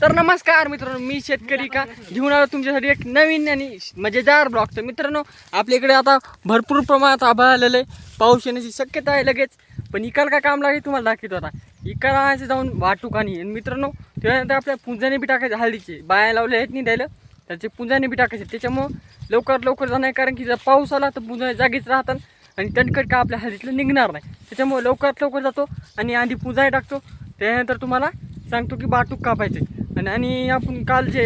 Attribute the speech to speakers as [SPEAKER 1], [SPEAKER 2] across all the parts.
[SPEAKER 1] तर नमस्कार मित्रांनो मी शेतकरी का? घेऊन आलो तुमच्यासाठी एक नवीन आणि मजेदार ब्लॉग तर मित्रांनो आपल्या इकडे आता भरपूर प्रमाणात आभाळ आलेलं आहे. पाऊस येण्याची शक्यता आहे लगेच. पण इकाल काय काम लागेल तुम्हाला दाखवतो आता. इकाल आणायचं जाऊन वाटूक आणि मित्रांनो त्यानंतर आपल्या पुंजाने बी टाकायचे हळदीचे. बाया लावले आहेत नाही द्यायला. त्याचे पुंजाने बी टाकायचे. त्याच्यामुळं लवकर लवकर जाणार कारण की जर पाऊस आला तर पुंजा जागीच राहतात आणि तणकट का आपल्या हळदीतलं निघणार नाही. त्याच्यामुळे लवकरात लवकर जातो आणि आधी पुंजाही टाकतो. त्यानंतर तुम्हाला सांगतो की बाटूक कापायचे. आणि आणि आपण काल जे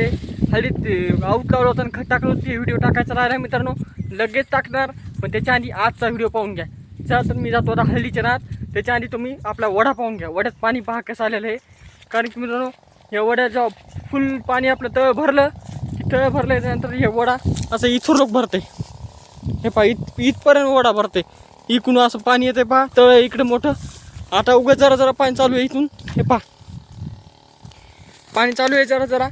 [SPEAKER 1] हळदीत आऊट लावलं होता आणि खत टाकलं होतं ते व्हिडिओ टाकायचा राहिला मित्रांनो. लगेच टाकणार पण त्याच्या आधी आजचा व्हिडिओ पाहून घ्या. चला तर मी जातो आता हल्लीच्या रात त्याच्या आधी तुम्ही आपला वडा पाहून घ्या. वड्यात पाणी पहा कसं आलेलं आहे. कारण की मित्रांनो या वड्या जेव्हा फुल पाणी आपलं तळ भरलं. तळ भरलं त्यानंतर हे वडा असं इथून लोक भरते. हे पहा इत इथपर्यंत वडा भरते. इकडून असं पाणी येते पहा. तळ इकडे मोठं. आता उगाच जरा जरा पाणी चालू आहे इथून. हे पहा. पाणी चालू आहे जरा जरा.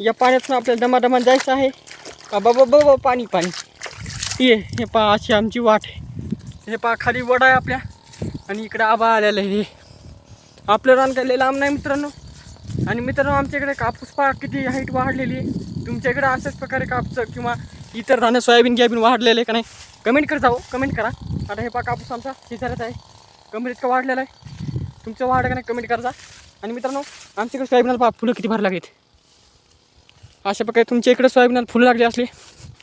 [SPEAKER 1] या पाण्यातून आपल्याला दमादमान जायचं आहे. का बाबा बाबा पाणी पाणी. ये हे पा अशी आमची वाट आहे. हे पा खाली वड आहे आपल्या. आणि इकडे आबा आलेलं आहे. हे आपलं रान काही लांब नाही मित्रांनो. आणि मित्रांनो आमच्याकडे कापूस पा किती हाईट वाढलेली आहे. तुमच्याकडे अशाच प्रकारे कापूस किंवा इतर धान्य सोयाबीन गॅबीन वाढलेलं आहे का नाही? कमेंट करता हो कमेंट करा. आता हे पा कापूस आमचा शेजारच आहे. कमेंट इतका वाढलेला आहे. तुमचं वाढ का नाही कमेंट करता आणि मित्रांनो आमच्याकडे सोयाबीनला पहा फुलं किती भर लागेल अशा प्रकारे तुमच्या इकडे सोयाबीनाला फुलं लागली असली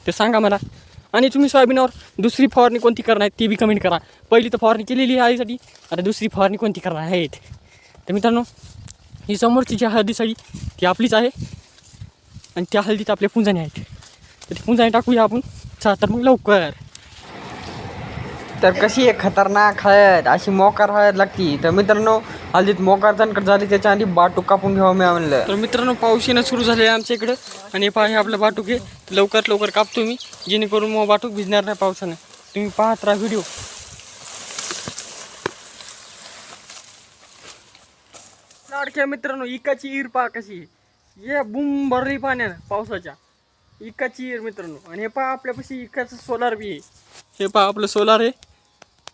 [SPEAKER 1] ते सांगा मला. आणि तुम्ही सोयाबीनवर दुसरी फवारणी कोणती करणार आहे ती बी कमेंट करा. पहिली तर फवारणी केलेली आहे आईसाठी आता दुसरी फवारणी कोणती करणार आहेत. तर मित्रांनो ही समोरची जी हळदी साडी ती आपलीच आहे. आणि त्या हळदीत आपल्या पुंजाने आहेत. तर ती पुंजाने टाकूया आपण. चला तर मग लवकर. तर कशी आहे? खतरनाक हळद अशी मोकार हळद लागती. तर मित्रांनो हळदीत मोकार तणकट झाली त्याच्या आधी बाटूक कापून घ्यावं मी म्हणलं. तर मित्रांनो पाऊस येणं सुरू झाले आहे आमच्या इकडं. आणि पहा हे आपलं बाटूक आहे. लवकरात लवकर कापतो मी. जेणेकरून मग बाटूक भिजणार नाही पावसानं. तुम्ही पाहत राहा व्हिडिओ. लाडक्या मित्रांनो इकाची ईर पहा कशी आहे. ये बुम भरली पाण्यानं पावसाच्या. इकाची ईर मित्रांनो. आणि हे पहा आपल्यापाशी इकाचं सोलार बी आहे. हे पहा आपलं सोलार आहे.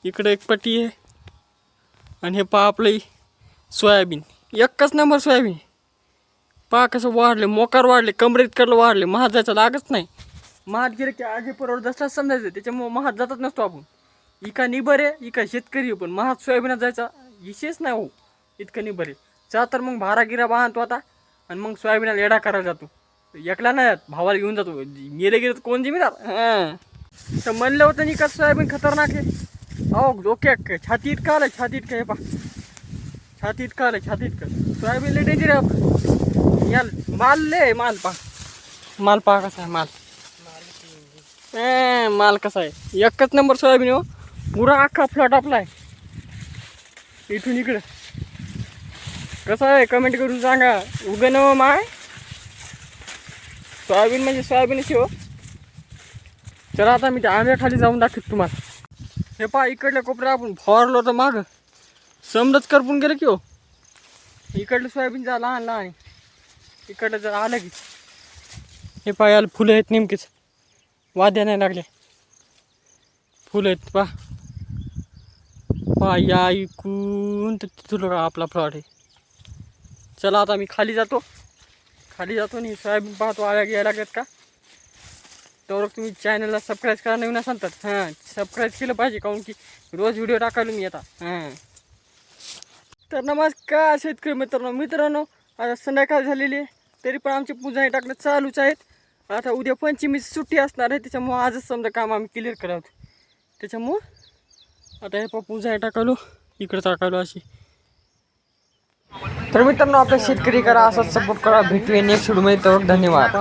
[SPEAKER 1] इकडे एक पट्टी आहे. आणि हे पहा आपलं सोयाबीन. एकच नंबर सोयाबीन. पहा कसं वाढले मोकार वाढले कमरेत कडलं वाढले महाग जायचं लागत नाही. महाग गेलं की आगे परवड दसराच समजायचं त्याच्यामुळं महाग जातच नसतो आपण. इका निबर आहे इका शेतकरी पण महाग सोयाबीनात जायचा विशेष नाही हो. इतकं निबर आहे. जा तर मग भारा गिरा बांधतो आता आणि मग सोयाबीनाला येडा करायला जातो. एकला नाही जात, भावाला घेऊन जातो. गेले गेले तर कोण जिमीदार? हां. तर म्हणलं होतं नाही का सोयाबीन खतरनाक आहे. अहो डोक्या छाती इतका आलं छाती इतकं हे पा छाती इतकं आलं छाती इतकं सोयाबीन लय डेंजर आहे याल माल लय माल पा माल पहा कसा आहे माल. ए, माल कसा आहे? एकच नंबर सोयाबीन हो. पुरा अख्खा फ्लॉट आपला आहे. इथून इकडं. कसं आहे? कमेंट करून सांगा. उगं नव माय. सोयाबीन म्हणजे सोयाबीनच हो. चला आता मी त्या आंब्याखाली जाऊन दाखवतो तुम्हाला. हे पहा इकडल्या कोपऱ्या आपण फवारलो तर माग. समजच करपून गेलं की हो. इकडलं सोयाबीन जा लहान लहान इकडलं जर आलं की. हे पहा याला फुलं आहेत नेमकेच. वाद्या नाही लागले फुलं आहेत पहा. पहा या ऐकून तर तिथून आपला प्लॉट आहे. चला आता मी खाली जातो. खाली जातो आणि सोयाबीन पाहतो आळ्या घ्यायला लागल्यात का? तर तुम्ही चॅनलला सबस्क्राईब करा नवीन असाल तर. हां सबस्क्राईब केलं पाहिजे काहून की रोज व्हिडिओ टाकायला मी आता. हां. तर नमस्कार शेतकरी मित्रांनो मित्रांनो आता संध्याकाळ झालेली आहे. तरी पण आमची पूजा हे टाकणं चालूच आहेत. आता उद्या पंचमी सुट्टी असणार आहे त्याच्यामुळं आजच समजा काम आम्ही क्लिअर करत त्याच्यामुळं आता हे पण पूजा हे टाकालो इकडं टाकालो अशी. तर मित्रांनो आपल्या शेतकरी करा असाच सपोर्ट करा. भेटूया नेक्स्ट व्हिडिओमध्ये तर धन्यवाद.